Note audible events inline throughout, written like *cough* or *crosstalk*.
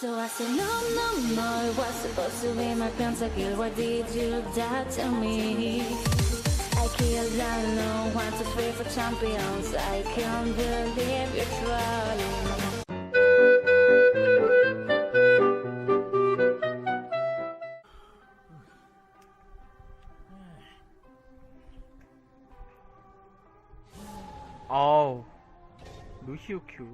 So I said, no, no, no, it was supposed to be my pentakill. What did you do to me? I killed that no one to free for champions. I can't believe you're trolling. Oh, Lucio Q.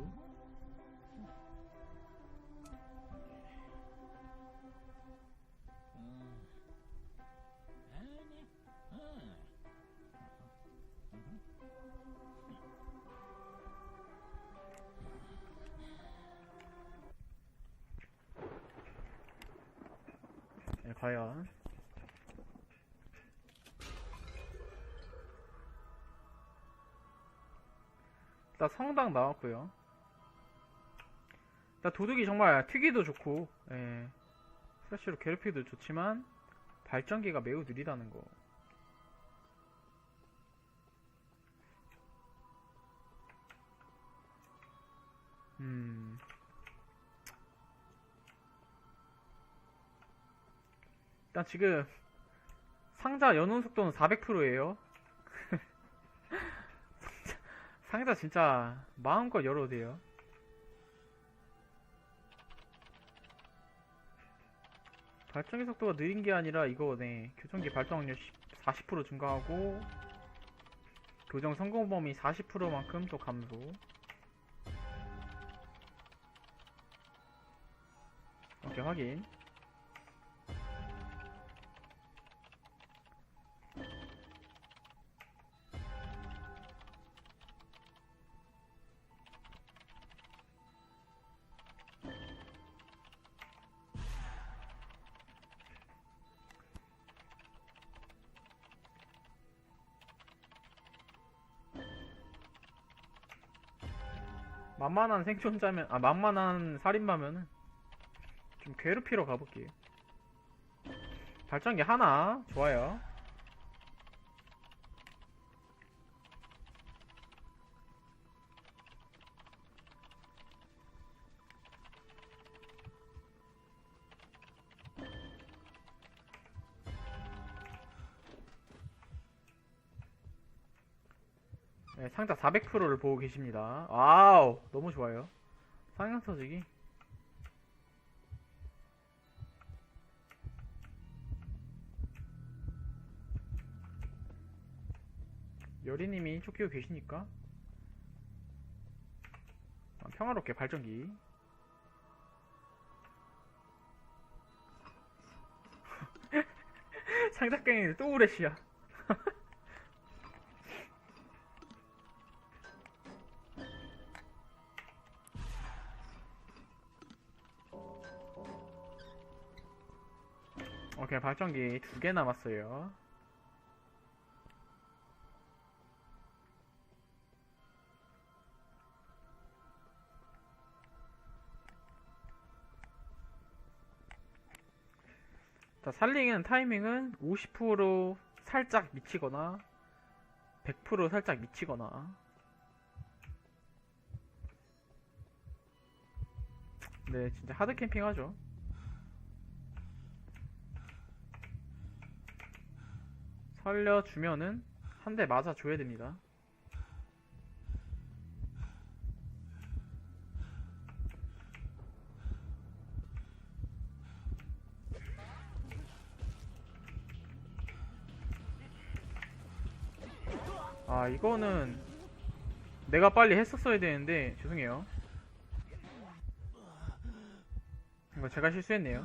과연 일단 성당 나왔고요. 일단 도둑이 정말 특이도 좋고, 예. 슬래시로 괴롭히도 좋지만 발전기가 매우 느리다는 거. 음. 일단 지금 상자 연운 속도는 400%예요. *laughs* 상자 진짜 마음껏 열어도 돼요. 발전기 속도가 느린 게 아니라 이거네. 교정기 발전 확률 40% 증가하고 교정 성공 범위 40%만큼 또 감소. 오케이 확인. 만만한 생존자면 아 만만한 살인마면은 좀 괴롭히러 가볼게요. 발전기 하나 좋아요. 네, 상자 400%를 보고 계십니다. 와우, 너무 좋아요. 상향 터지기. 여리님이 쫓기고 계시니까 아, 평화롭게 발전기. *laughs* 상작갱이 또 우레시야. *laughs* 오케이 발전기 두 개 남았어요. 자, 살리는 타이밍은 50% 살짝 미치거나 100% 살짝 미치거나 네, 진짜 하드 캠핑 하죠. 살려주면은 한 대 맞아줘야 됩니다. 아, 이거는 내가 빨리 했었어야 되는데, 죄송해요. 이거 제가 실수했네요.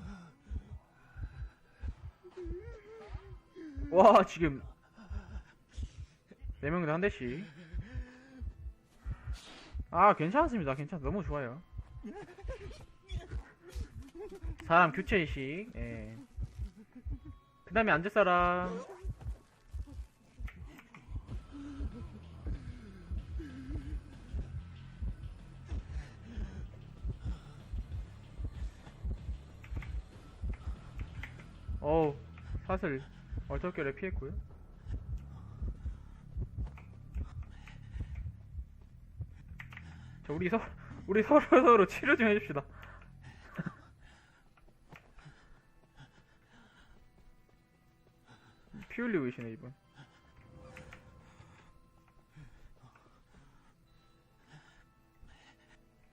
와 지금. 네 명도 한 대씩. 아 괜찮습니다. 괜찮 너무 좋아요. 사람 교체의식 예. 그 다음에 앉을 사람. 어우 사슬 어저께를 피했고요. 자, 우리 서 우리 서로 서로 치료 좀 해줍시다. 피 흘리고 계시네 이분.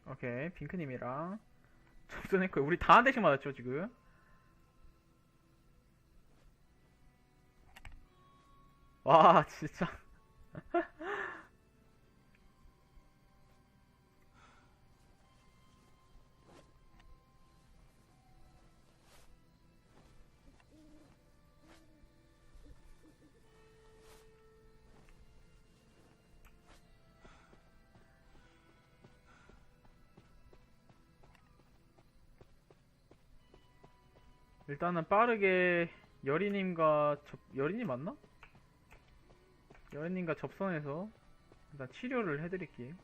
오케이 빙크님이랑 접선했고요. 우리 다 한 대씩 맞았죠 지금. 와, 진짜. 일단은 빠르게 여리님과 접, 여리님 맞나? 여리님과 접선해서 일단 치료를 해드릴게요.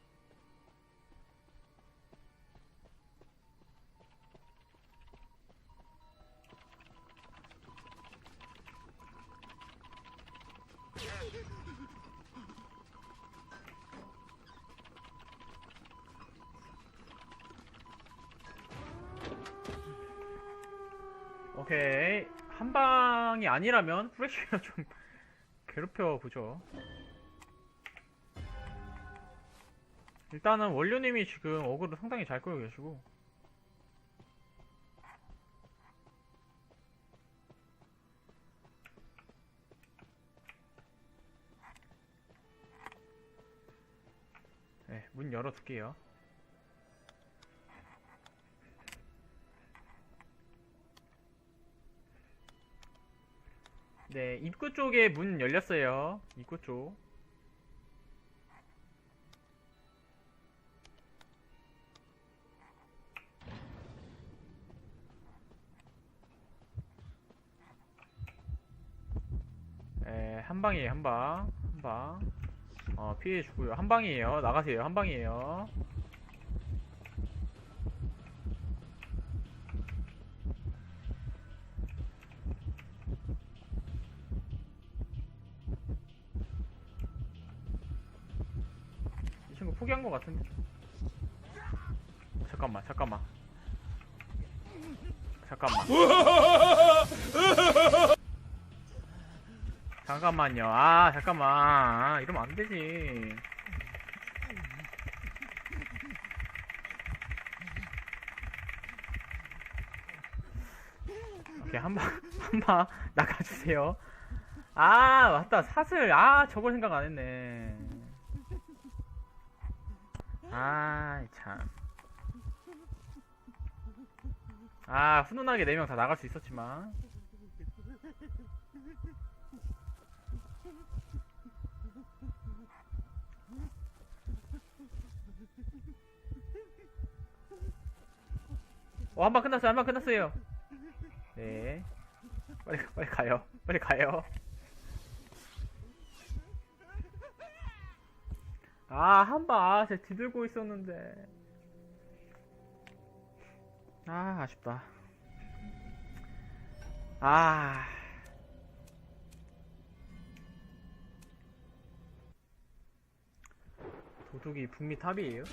오케이 한 방이 아니라면 프레쉬가 좀 괴롭혀 보죠. 일단은 원료님이 지금 어그로 상당히 잘 끌고 계시고 네, 문 열어둘게요. 네, 입구 쪽에 문 열렸어요. 입구 쪽. 네, 한 방이에요, 한 방. 한 방. 어, 피해 주고요. 한 방이에요. 나가세요. 한 방이에요. 포기한 것 같은데. 잠깐만, 잠깐만. 잠깐만. 잠깐만요. 아, 잠깐만. 아, 이러면 안 되지. 오케이, 한 방, *laughs* 한 방, 나가주세요. 아, 맞다. 사슬. 아, 저걸 생각 안 했네. 아, 참. 아, 훈훈하게 4명 다 나갈 수 있었지만. 어, 한 방 끝났어요. 한 방 끝났어요. 네. 빨리, 빨리 가요. 빨리 가요. 아, 한 방, 아, 제가 뒤들고 있었는데. 아, 아쉽다. 아. 도둑이 북미 탑이에요?